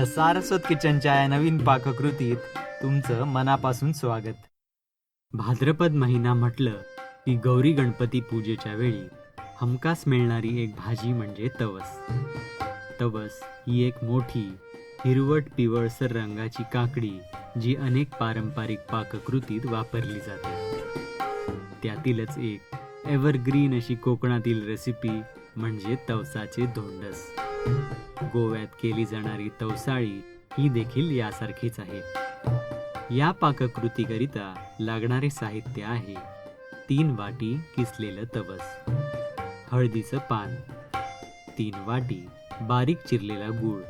The Saraswat किचनच्या या नवीन पाककृतीत तुमचं मनापासून स्वागत. भाद्रपद महिना म्हटलं की गौरी गणपती पूजेच्या वेळी हमखास मिळणारी एक भाजी म्हणजे तवस. तवस ही एक मोठी हिरवट पिवळसर रंगाची काकडी जी अनेक पारंपरिक पाककृतीत वापरली जाते. त्यातीलच एक एव्हरग्रीन अशी कोकणातील रेसिपी म्हणजे तवसाचे धोंडस. गोव्यात केली जाणारी तवसाळी ही देखील यासारखीच आहे. या पाककृतीकरिता लागणारे साहित्य आहे. तीन वाटी किसलेलं तवस. हळदीचं पान. तीन वाटी बारीक चिरलेला गूळ.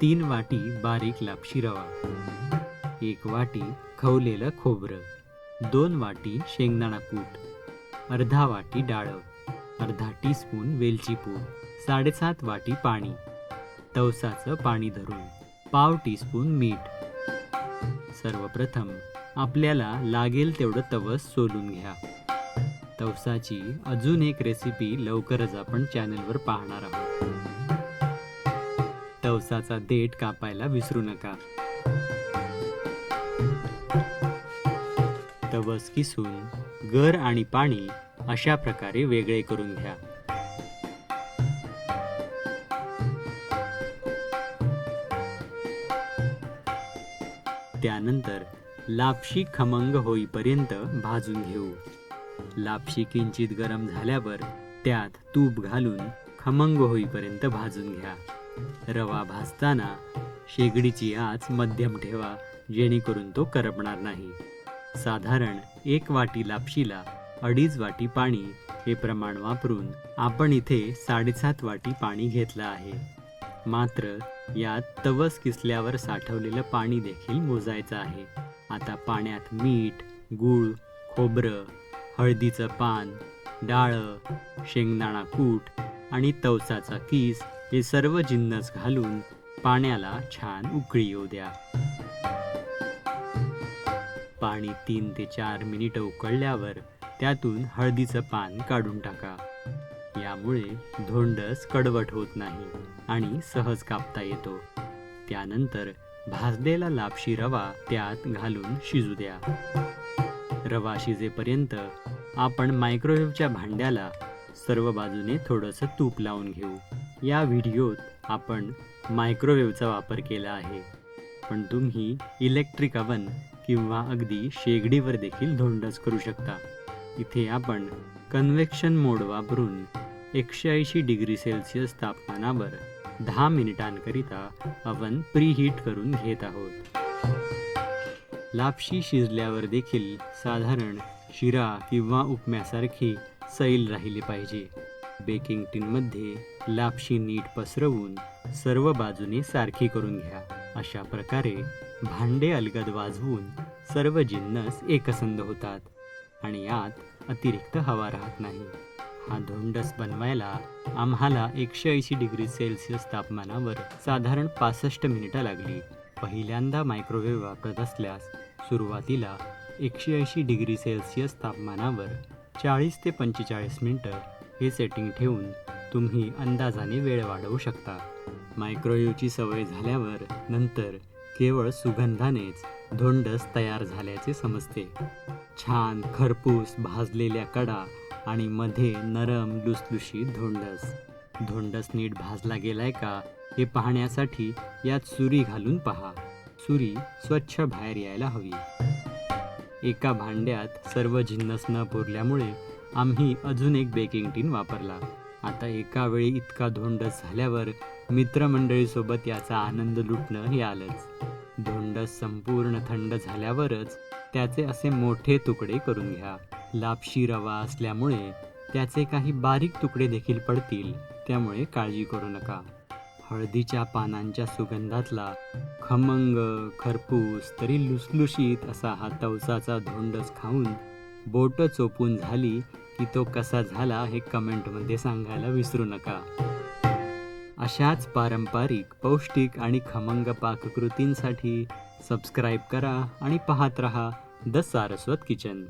तीन वाटी बारीक लापशी रवा. एक वाटी खवलेलं खोबरं. दोन वाटी शेंगदाणा कूट. अर्धा वाटी डाळ. अर्धा टीस्पून वेलची पूड साडेसात वाटी पाणी तवसाचं पाणी धरून पाव टीस्पून मीठ. सर्वप्रथम आपल्याला लागेल तेवढं तवस सोलून घ्या. तवसाची अजून एक रेसिपी लवकरच आपण चॅनलवर पाहणार आहोत. तवसाचा देठ कापायला विसरू नका. तवस किसून गर आणि पाणी अशा प्रकारे वेगळे करून घ्या. त्यानंतर लापशी खमंग होईपर्यंत भाजून घेऊ. लापशी किंचित गरम झाल्यावर त्यात तूप घालून खमंग होईपर्यंत भाजून घ्या. रवा भाजताना शेगडीची आच मध्यम ठेवा जेणेकरून तो करपणार नाही. साधारण एक वाटी लापशीला अडीच वाटी पाणी हे प्रमाण वापरून आपण इथे साडेसात वाटी पाणी घेतलं आहे. मात्र यात तवस किसल्यावर साठवलेलं पाणी देखील मोजायचं आहे. आता पाण्यात मीठ गूळ खोबरं हळदीचं पान डाळं शेंगदाणा कूट आणि तवसाचा किस हे सर्व जिन्नस घालून पाण्याला छान उकळी येऊ द्या. पाणी तीन ते चार मिनिटं उकळल्यावर त्यातून हळदीचं पान काढून टाका. यामुळे धोंडस कडवट होत नाही आणि सहज कापता येतो. त्यानंतर भाजलेला लापशी रवा त्यात घालून शिजू द्या. रवा शिजेपर्यंत आपण मायक्रोवेव्हच्या भांड्याला सर्व बाजूने थोडंसं तूप लावून घेऊ. या व्हिडिओत आपण मायक्रोवेव्हचा वापर केला आहे. पण तुम्ही इलेक्ट्रिक अवन किंवा अगदी शेगडीवर देखील धोंडस करू शकता. इथे आपण कन्व्हेक्शन मोड वापरून एकशे ऐंशी डिग्री सेल्सिअस तापमानावर दहा मिनिटांकरिता अवन प्रीहीट करून घेत आहोत. लापशी शिजल्यावर देखील साधारण शिरा किंवा उपम्यासारखी सैल राहिली पाहिजे. बेकिंग टिनमध्ये लापशी नीट पसरवून सर्व बाजूने सारखी करून घ्या. अशा प्रकारे भांडे अलगद वाजवून सर्व जिन्नस एकसंध होतात. आणि यात अतिरिक्त हवा राहत नाही. हा धोंडस बनवायला आम्हाला एकशे ऐंशी डिग्री सेल्सिअस तापमानावर साधारण पासष्ट मिनिटं लागली. पहिल्यांदा मायक्रोवेव्ह वापरत असल्यास सुरुवातीला एकशे ऐंशी डिग्री सेल्सिअस तापमानावर चाळीस ते पंचेचाळीस मिनटं हे सेटिंग ठेवून तुम्ही अंदाजाने वेळ वाढवू शकता. मायक्रोवेव्हची सवय झाल्यावर नंतर केवळ सुगंधानेच धोंडस तयार झाल्याचे समजते. छान खरपूस भाजलेल्या कडा आणि मध्ये नरम लुसलुशी धोंडस. धोंडस नीट भाजला गेलाय का हे पाहण्यासाठी यात सुरी घालून पहा. सुरी स्वच्छ बाहेर यायला हवी. एका भांड्यात सर्व जिन्नस न पुरल्यामुळे आम्ही अजून एक बेकिंग टीन वापरला. आता एका वेळी इतका धोंडस झाल्यावर मित्रमंडळीसोबत याचा आनंद लुटणं हे आलंच. धोंडस संपूर्ण थंड झाल्यावरच त्याचे असे मोठे तुकडे करून घ्या. लापशी रवा असल्यामुळे त्याचे काही बारीक तुकडे देखील पडतील त्यामुळे काळजी करू नका. हळदीच्या पानांच्या सुगंधातला खमंग खरपूस तरी लुसलुशीत असा हा तवसाचा धोंडस खाऊन बोट चोपून झाली की तो कसा झाला हे कमेंटमध्ये सांगायला विसरू नका. अशाच पारंपरिक पौष्टिक आणि खमंग पाककृतींसाठी सबस्क्राईब करा आणि पाहत रहा द सारस्वत किचन